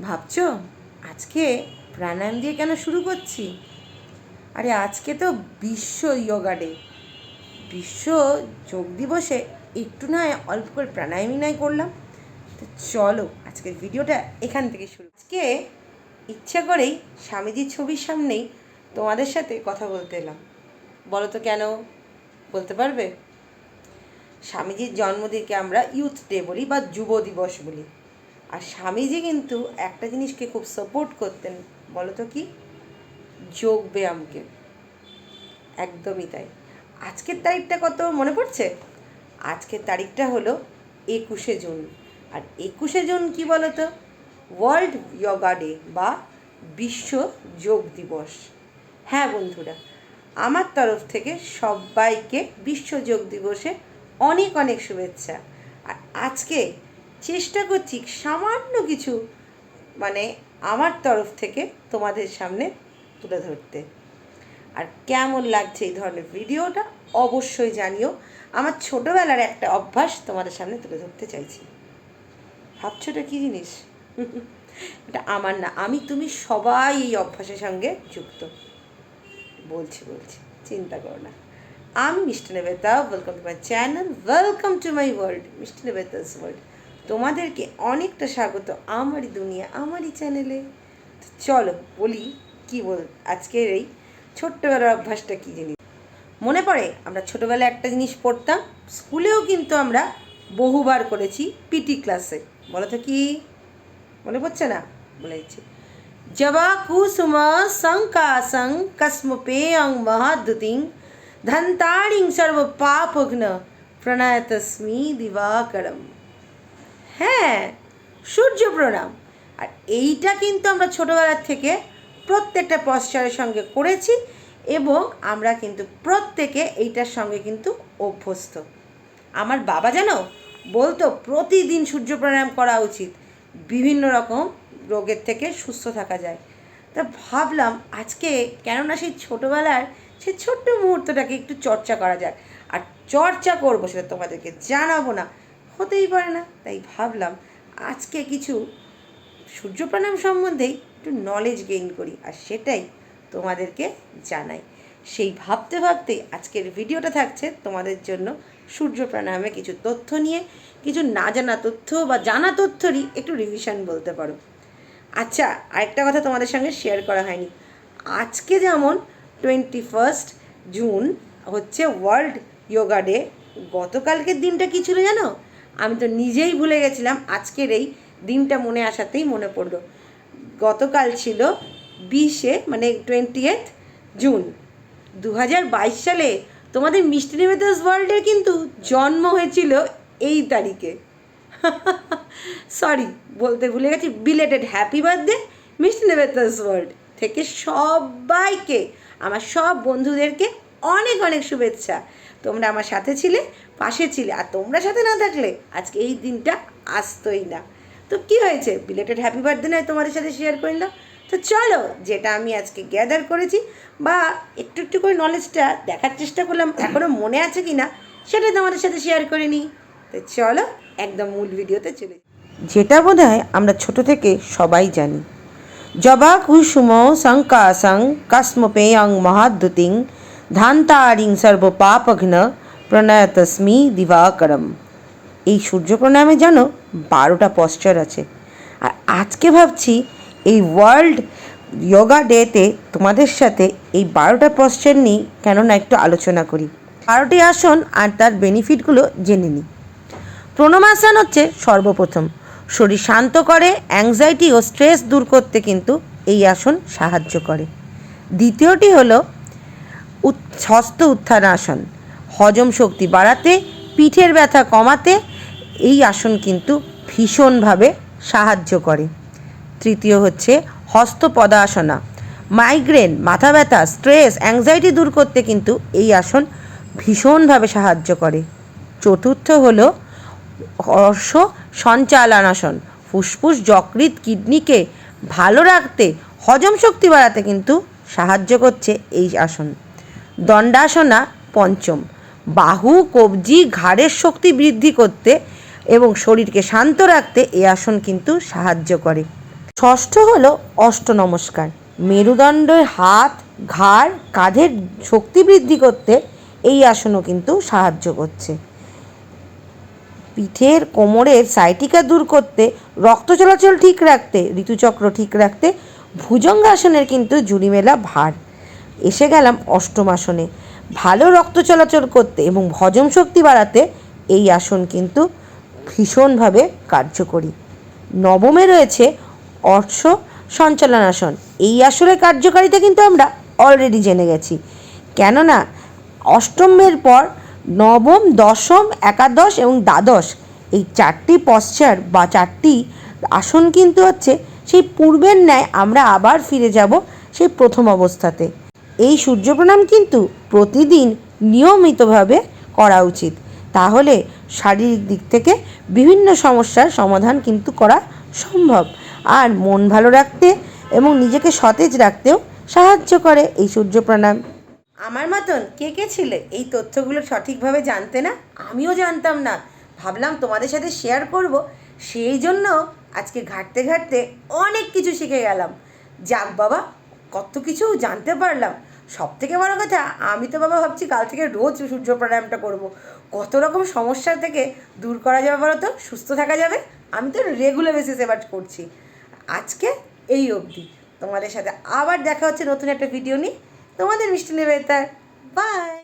ভাবছ? আজকে প্রাণায়াম দিয়ে কেন শুরু করছি? আরে আজকে তো বিশ্ব ইয়োগা ডে বিশ্ব যোগ দিবসে একটু নয় অল্প করে প্রাণায়ামই নয় করলাম। তো চলো আজকের ভিডিওটা এখান থেকে শুরু আজকে ইচ্ছা করেই স্বামীজির ছবির সামনেই তোমাদের সাথে কথা বলতে এলাম। বলো তো কেন? বলতে পারবে? স্বামীজির জন্মদিনকে আমরা ইউথ ডে বলি বা যুব দিবস বলি। আর স্বামীজি কিন্তু একটা জিনিসকে খুব সাপোর্ট করতেন বলো তো কি? যোগ ব্যায়ামকে। একদমই তাই। আজকের তারিখটা কত মনে পড়ছে? আজকের তারিখটা হলো একুশে জুন। আর একুশে জুন কি বলো তো ওয়ার্ল্ড ইয়োগা ডে বা বিশ্ব যোগ দিবস। হ্যাঁ বন্ধুরা, আমার তরফ থেকে সবাইকে বিশ্ব যোগ দিবসে অনেক অনেক শুভেচ্ছা। আর আজকে চেষ্টা করছি সামান্য কিছু মানে আমার তরফ থেকে তোমাদের সামনে তুলে ধরতে। আর কেমন লাগছে এই ধরনের ভিডিওটা অবশ্যই জানিও। আমার ছোটোবেলার একটা অভ্যাস তোমাদের সামনে তুলে ধরতে চাইছি। ভাবছ এটা কী জিনিস? এটা আমার না, আমি তুমি সবাই এই অভ্যাসের সঙ্গে যুক্ত। বলছি বলছি, চিন্তা করো না। আমি Mishti Nebeta welcome to my channel welcome to my world Mishti Nebeta's world তোমাদেরকে অনেকটা স্বাগত আমারই দুনিয়া, আমারই চ্যানেলে। তো চলো বলি কি বল আজকের এই ছোট্টবেলার অভ্যাসটা কী জিনিস? মনে পড়ে? আমরা ছোটোবেলায় একটা জিনিস পড়তাম, স্কুলেও কিন্তু আমরা বহুবার করেছি পিটি ক্লাসে বলো তো কি? মনে পড়ছে না? বলে দিচ্ছি। জবা কুসুম সংকাসং কস্মপে অং মহাদুতিং ধন্তাড়িং সর্ব পাপঘ্ন প্রণয়তস্মি দিবাকরম। হ্যাঁ সূর্য প্রণাম। আর এইটা কিন্তু আমরা ছোটোবেলার থেকে প্রত্যেকটা পশ্চারের সঙ্গে করেছি এবং আমরা কিন্তু প্রত্যেকে এইটার সঙ্গে কিন্তু অভ্যস্ত। আমার বাবা জানো বলতো, প্রতিদিন সূর্য প্রাণায়াম করা উচিত। বিভিন্ন রকম রোগের থেকে সুস্থ থাকা যায়। তা ভাবলাম আজকে কেননা সেই ছোটোবেলার সেই ছোট্ট মুহূর্তটাকে একটু চর্চা করা যাক। আর চর্চা করব সেটা তোমাদেরকে জানাব না। হতেই পারে না। তাই ভাবলাম আজকে কিছু সূর্য প্রাণায়াম সম্বন্ধেই একটু নলেজ গেইন করি আর সেটাই তোমাদেরকে জানাই। সেই ভাবতে ভাবতে আজকের ভিডিওটা থাকছে তোমাদের জন্য সূর্য প্রাণায়ামে কিছু তথ্য নিয়ে, কিছু না জানা তথ্য বা জানা তথ্যরই একটু রিভিশন বলতে পারো। আচ্ছা আরেকটা কথা তোমাদের সঙ্গে শেয়ার করা হয়নি। আজকে যেমন টোয়েন্টি ফার্স্ট জুন হচ্ছে ওয়ার্ল্ড ইয়োগা ডে গতকালকের দিনটা কী ছিল জানো? আমি তো নিজেই ভুলে গেছিলাম আজকের এই দিনটা মনে আসাতেই মনে পড়ল। গতকাল ছিল বিশে মানে টোয়েন্টি জুন দু হাজার বাইশ সালে তোমাদের মিষ্টি নিবেদাস ওয়ার্ল্ডের কিন্তু জন্ম হয়েছিল এই তারিখে। সরি বলতে ভুলে গেছি। বিলেটেড হ্যাপি বার্থডে মিষ্টি নেবেতাস ওয়ার্ল্ড থেকে সবাইকে, আমার সব বন্ধুদেরকে অনেক অনেক শুভেচ্ছা। তোমরা আমার সাথে ছিলে, পাশে ছিলে, আর তোমরা সাথে না থাকলে আজকে এই দিনটা আসতোই না। তো কি হয়েছে? বিলেটেড হ্যাপি বার্থডে নয় তোমাদের সাথে শেয়ার করলাম তো চলো, যেটা আমি আজকে গ্যাদার করেছি বা একটু একটু করে নলেজটা দেখার চেষ্টা করলাম এখনও মনে আছে কি না সেটা তোমাদের সাথে শেয়ার করে নিই। তো চলো, একদম মূল ভিডিওতে চলে যেটা বোধ হয় আমরা ছোট থেকে সবাই জানি। জবা কুসুম শঙ্কাসং কস্মপেয়ং মহাদ্যুতিং ধান্তারিং সর্ব পাপঘ্ন প্রণয়তস্মি দিবাকরম। এই সূর্য প্রণামে জানো বারোটা পশ্চার আছে। আর আজকে ভাবছি এই ওয়ার্ল্ড যোগা ডেতে তোমাদের সাথে এই বারোটা পশ্চার নিয়ে কেননা একটু আলোচনা করি। বারোটি আসন আর তার বেনিফিটগুলো জেনে নিই। প্রণমাসন হচ্ছে সর্বপ্রথম। শরীর শান্ত করে অ্যাংজাইটি ও স্ট্রেস দূর করতে কিন্তু এই আসন সাহায্য করে। দ্বিতীয়টি হলো হস্ত উত্থান আসন। হজম শক্তি বাড়াতে, পিঠের ব্যথা কমাতে, এই আসন কিন্তু ভীষণভাবে সাহায্য করে। তৃতীয় হচ্ছে হস্ত পদাসনা মাইগ্রেন, মাথা ব্যথা, স্ট্রেস, অ্যাংজাইটি দূর করতে কিন্তু এই আসন ভীষণভাবে সাহায্য করে। চতুর্থ হল হর্ষ সঞ্চালনাসন। ফুসফুস, যকৃৎ, কিডনিকে ভালো রাখতে, হজম শক্তি বাড়াতে কিন্তু সাহায্য করছে এই আসন। দণ্ডাসনা পঞ্চম। বাহু, কবজি, ঘাড়ের শক্তি বৃদ্ধি করতে এবং শরীরকে শান্ত রাখতে এই আসন কিন্তু সাহায্য করে। ষষ্ঠ হলো অষ্ট নমস্কার। মেরুদণ্ডের হাত, ঘাড়, কাঁধের শক্তি বৃদ্ধি করতে এই আসনও কিন্তু সাহায্য করছে। পিঠের কোমরের সাইটিকা দূর করতে, রক্ত চলাচল ঠিক রাখতে, ঋতুচক্র ঠিক রাখতে, ভুজঙ্গাসনের কিন্তু জুড়ি মেলা ভার। এসে গেলাম অষ্টম আসনে। ভালো রক্ত চলাচল করতে এবং হজম শক্তি বাড়াতে এই আসন কিন্তু ভীষণভাবে কার্যকরী। নবমে রয়েছে অর্শ সঞ্চালনাসন এই আসনের কার্যকারিতা কিন্তু আমরা অলরেডি জেনে গেছি। কেননা অষ্টমের পর নবম, দশম, একাদশ এবং দ্বাদশ এই চারটি পশ্চার বা চারটি আসন কিন্তু হচ্ছে সেই পূর্বের ন্যায় আমরা আবার ফিরে যাব সেই প্রথম অবস্থাতে। এই সূর্য প্রণাম কিন্তু প্রতিদিন নিয়মিতভাবে করা উচিত। তাহলে শারীরিক দিক থেকে বিভিন্ন সমস্যার সমাধান কিন্তু করা সম্ভব। আর মন ভালো রাখতে এবং নিজেকে সতেজ রাখতেও সাহায্য করে এই সূর্য প্রণাম আমার মতন কে কে ছিলে? এই তথ্যগুলো সঠিকভাবে জানতে না? আমিও জানতাম না। ভাবলাম তোমাদের সাথে শেয়ার করব। সেই জন্য আজকে ঘাটতে ঘাটতে অনেক কিছু শিখে গেলাম। যাক বাবা, কত কিছু জানতে পারলাম। সব থেকে বড় কথা, আমি তো বাবা ভাবছি কাল থেকে রোজ সূর্য প্রাণায়ামটা করব। কত রকম সমস্যা থেকে দূর করা যাবে বলো তো? সুস্থ থাকা যাবে? আমি তো রেগুলার বেসিস এবার করছি। আজকে এই অবধি। তোমাদের সাথে আবার দেখা হচ্ছে নতুন একটা ভিডিও নিয়ে। তোমাদের মিষ্টি নেবে তার বাই